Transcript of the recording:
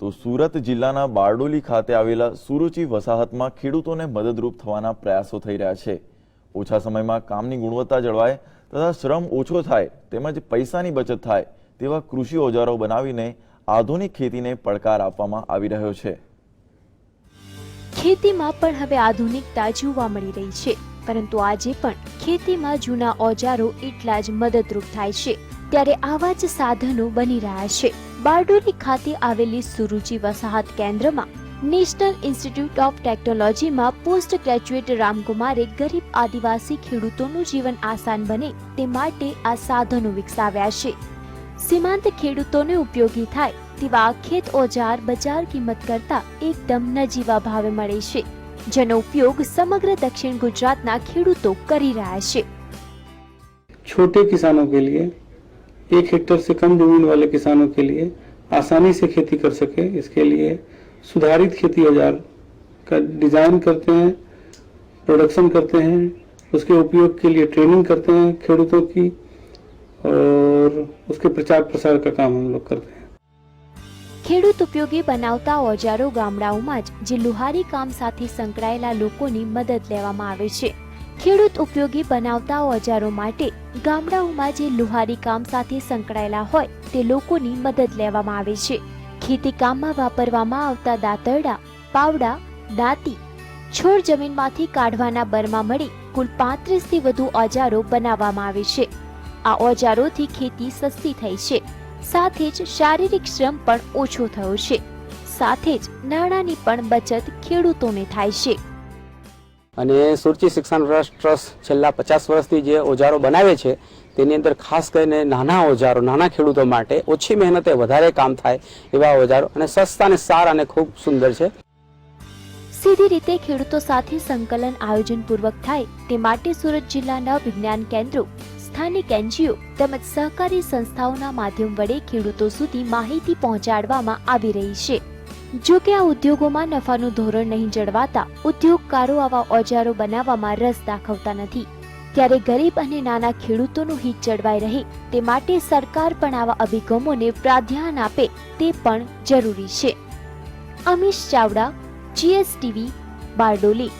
તો સુરત જિલ્લાના બારડોલી ખાતે આવેલા સુરુચિ વસાહતમાં ખેડૂતોને મદદરૂપ થવાના પ્રયાસો થઈ રહ્યા છે. ઓછા સમયમાં કામની ગુણવત્તા જળવાય તથા શ્રમ ઓછો થાય તેમજ પૈસાની બચત થાય તેવા કૃષિ ઓજારો બનાવીને આધુનિક ખેતીને પડકાર આપવામાં આવી રહ્યો છે. ખેતીમાં પણ હવે આધુનિકતા જોવા મળી રહી છે, પરંતુ આજે પણ ખેતીમાં જૂના ઓજારો એટલા જ મદદરૂપ થાય છે, ત્યારે આવા જ સાધનો બની રહ્યા છે. બારડોલી ખાતે આવેલી સુરુચિ વસાહત કેન્દ્રમાં નેશનલ ઇન્સ્ટિટ્યૂટ ઓફ ટેકનોલોજીમાં પોસ્ટ ગ્રેજ્યુએટ રામકુમારે ગરીબ આદિવાસી ખેડૂતોનું જીવન આસાન બને તે માટે આ સાધનો વિકસાવ્યા છે. સીમાંત ખેડૂતોને ઉપયોગી થાય તેવા ખેત ઓજાર બજાર કિંમત કરતા એકદમ નજીવા ભાવે મળે છે, જેનો ઉપયોગ સમગ્ર દક્ષિણ ગુજરાતના ખેડૂતો કરી રહ્યા છે. છોટે કિસાનો કે લીએ एक हेक्टेयर से कम जमीन वाले किसानों के लिए आसानी से खेती कर सके इसके लिए सुधारित खेती औजार का डिजाइन करते हैं प्रोडक्शन करते हैं उसके उपयोग के लिए ट्रेनिंग करते हैं खेडूतों की और उसके प्रचार प्रसार का काम हम लोग करते हैं ખેડૂત ઉપયોગી બનાવતા ઓજારો ગામડાઓમાં જ જે લુહારી કામ સાથે સંકળાયેલા લોકોની મદદ લેવામાં આવે છે ખેડૂત ઉપયોગી બનાવતા ઓજારો માટે ગામડાઓમાં જે લુહારી કામ સાથે સંકળાયેલા હોય તે લોકોની મદદ લેવામાં આવે છે. ખેતી કામમાં વાપરવામાં આવતા દાતરડા, પાવડા, દાંતી, છોડ જમીનમાંથી કાઢવાના બરમાં મળી કુલ પાંત્રીસથી વધુ ઓજારો બનાવવામાં આવે છે. આ ઓજારોથી ખેતી સસ્તી થઈ છે. સાથે જ શારીરિક શ્રમ પણ ઓછો થયો છે. સાથે જ નાણાંની પણ બચત ખેડૂતોને થાય છે. અને સુરચી શિક્ષણ ટ્રસ્ટ છેલ્લા પચાસ વર્ષથી જે ઓજારો બનાવે છે, તેની અંદર ખાસ કરીને નાના ઓજારો, નાના ખેડૂતો માટે ઓછી મહેનતે વધારે કામ થાય એવા ઓજારો અને સસ્તા અને સારા અને ખૂબ સુંદર છે. સીધી રીતે ખેડૂતો સાથે સંકલન આયોજનપૂર્વક થાય તે માટે સુરત જિલ્લાના વિજ્ઞાન કેન્દ્રો, સ્થાનિક એનજીઓ તેમજ સહકારી સંસ્થાઓના માધ્યમ વડે ખેડૂતો સુધી માહિતી પહોંચાડવામાં આવી રહી છે. જો કે આ ઉદ્યોગોમાં નફાનું ધોરણ નહીં જળવાતા ઉદ્યોગકારો આવા ઓજારો બનાવવામાં રસ દાખવતા નથી. ત્યારે ગરીબ અને નાના ખેડૂતોનું હિત જળવાઈ રહે તે માટે સરકાર પણ આવા અભિગમોને પ્રાધાન્ય આપે તે પણ જરૂરી છે. અમીશ ચાવડા જીએસટીવી બારડોલી.